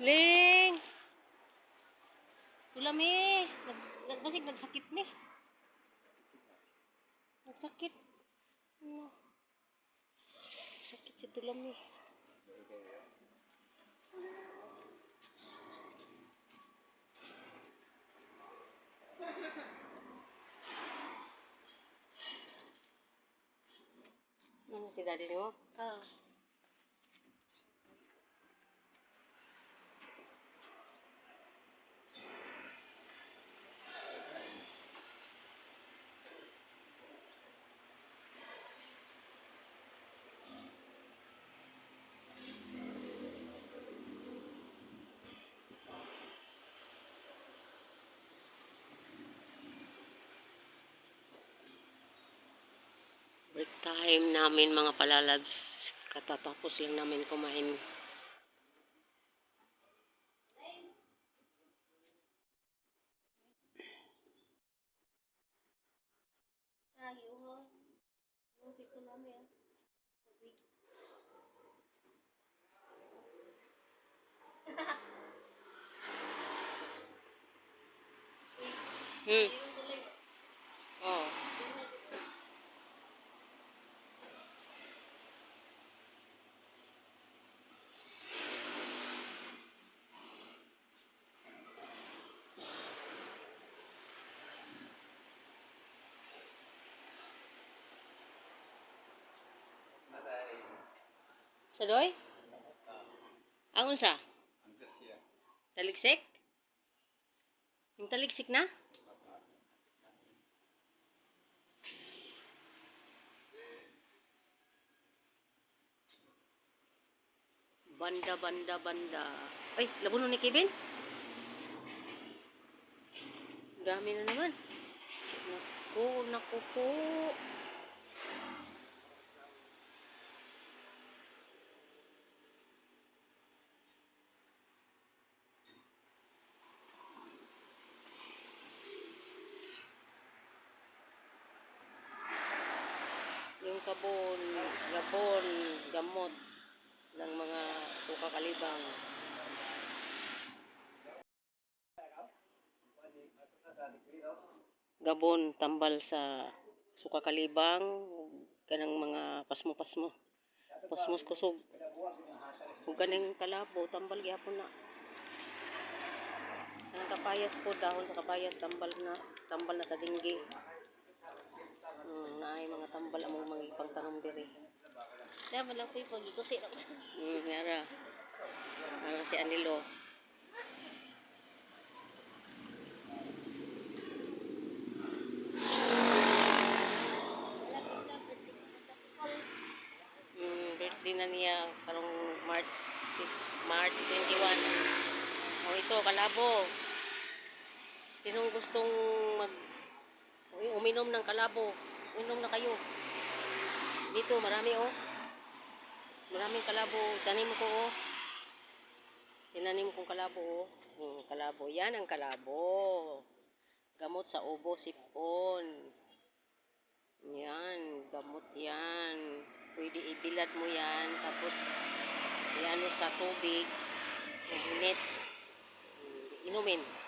Ling! Wala mi. Nag, nagbasig, nagsakit ni. Nagsakit. nang Sakit si tulam ni. Ano si daddy ni mo? Oo. Oh. Break time namin mga palalabs. Katatapos lang namin kumain. Hmm. Yung tuloy. Oh. Sadoy? Ang unsa? Taligsik? Yung taligsik na? Banda, banda, banda. Ay, labuno ni Kevin? Dami na naman. Naku, naku po. Yung kabon, gabon, gamot ng mga suka kalibang. Gabon, tambal sa suka kalibang, kanang mga pasmo-pasmo. Pasmos kusog. Kung kaning kalabo, tambal gyapon na. Ang kapayas ko, dahon sa kapayas, tambal na, tambal na sa dinggi. Hmm, naay mga tambal among mga ipangtanom diri. Mo lang po yung pag-ikuti. Hmm, ngara. Ano si Anilo. Hmm, birthday na niya karong March March 21. Oh, ito kalabo. Sinong gustong mag uminom ng kalabo? Uminom na kayo. Dito marami oh. Maraming kalabo. Tanim ko oh. Tinanim kong kalabo oh. Hmm, kalabo. Yan ang kalabo. Gamot sa ubo, sipon. Yan, gamot yan. Pwede ibilad mo yan. Tapos, iano sa tubig. Init. Hmm, Inumin.